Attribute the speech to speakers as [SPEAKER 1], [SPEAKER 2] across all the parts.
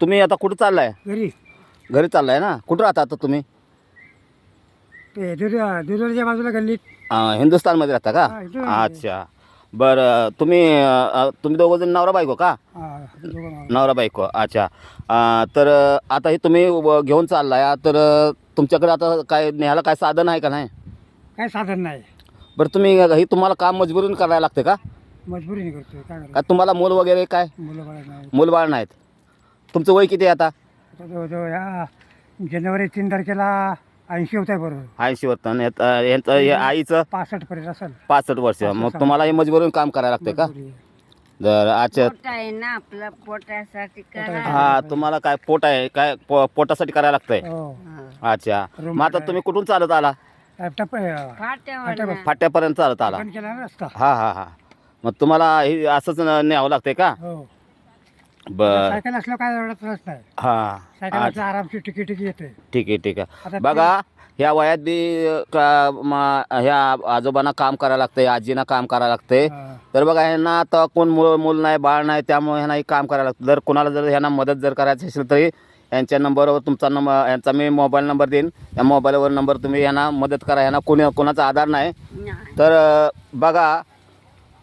[SPEAKER 1] तुम्ही आता कुठं चाललाय?
[SPEAKER 2] घरी.
[SPEAKER 1] घरी चाललाय ना? कुठं राहता आता तुम्ही?
[SPEAKER 2] ते दुर्याच्या बाजूला गल्लीत.
[SPEAKER 1] अं, हिंदुस्थानमध्ये राहता का?
[SPEAKER 2] हा, हिंदुस्थानमध्ये.
[SPEAKER 1] अच्छा. बरं तुम्ही अं, तुम्ही दोघं जण नवरा बायको का?
[SPEAKER 2] हा.
[SPEAKER 1] नवरा बायको अच्छा. तर आता हे तुम्ही व- घेऊन चाललाय. तर तुमच्याकडे आता काय न्यायला काय साधन आहे का नाही?
[SPEAKER 2] काय साधन नाही.
[SPEAKER 1] बरं तुम्ही हे तुम्हाला काम मजबुरीने करायला लागते का?
[SPEAKER 2] मजबुरीने करतोय काय
[SPEAKER 1] का तुम्हाला मूल वगैरे काय?
[SPEAKER 2] मुलं बाळा नाही
[SPEAKER 1] मूलबाळ नाहीत. तुमचं वय किती आहे आता?
[SPEAKER 2] आता जवळजवळ या जानेवारी तीन तारखेला ऐंशी होत आहे बरोबर.
[SPEAKER 1] ऐंशी वर्ष आणि यात- अं, यांचं हे आईचं?
[SPEAKER 2] पासष्ट पर्यंत असेल.
[SPEAKER 1] पासष्ट वर्ष. मग तुम्हाला हे मजबुरीने काम करायला लागते का?
[SPEAKER 2] मजबुरी आहे.
[SPEAKER 1] जर अच्छा
[SPEAKER 3] पोट आहे ना आपलं पोटासाठी करा.
[SPEAKER 1] हा तुम्हाला काय पोट आहे काय पो- पोटासाठी करायला लागतंय?
[SPEAKER 2] हो.
[SPEAKER 1] अच्छा. मग आता. तुम्ही कुठून चालत आला?
[SPEAKER 2] लॅपटॉप
[SPEAKER 3] फाट्यावर ना.
[SPEAKER 1] फाट्यापर्यंत चालत आला.
[SPEAKER 2] बंद केला ना रस्ता.
[SPEAKER 1] हा हा हा. मग तुम्हाला हे असंच न- न्यावं लागतंय का?
[SPEAKER 2] हो.
[SPEAKER 1] बर
[SPEAKER 2] सायकल असलं काय एवढा त्रास नाही.
[SPEAKER 1] हा
[SPEAKER 2] सायकल
[SPEAKER 1] अच्छा.
[SPEAKER 2] असलं आरामशी टिकी टिकी येते.
[SPEAKER 1] ठीक आहे ठीक आहे. बघा ह्या वयात बी का म- ह्या आजोबांना काम करायला लागतंय आजीना काम करायला लागतंय.
[SPEAKER 2] हा.
[SPEAKER 1] तर बघा ह्यांना आता कोण मूल मूल नाही बाळ नाही त्यामुळे ह्यांना हे काम करायला लागतं. जर कोणाला जर ह्यांना मदत जर करायची असेल तरी यांच्या नंबरवर तुमचा नंबर यांचा मी मोबाईल नंबर देईन. या मोबाईलवर नंबर तुम्ही यांना मदत करा. यांना कोणी कोणाचा आधार नाही. तर अ, बघा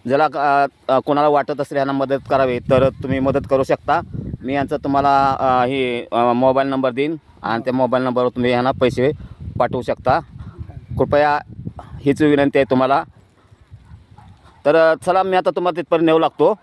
[SPEAKER 1] ज्याला अ, अ, कोणाला वाटत असेल यांना मदत करावी तर तुम्ही मदत करू शकता. मी यांचा तुम्हाला अ, ही अ, मोबाईल नंबर देईन. आणि त्या मोबाईल नंबरवर तुम्ही यांना पैसे पाठवू शकता. कृपया हीच विनंती आहे तुम्हाला. तर चला मी आता तुम्हाला तिथपर्यंत नेऊ लागतो.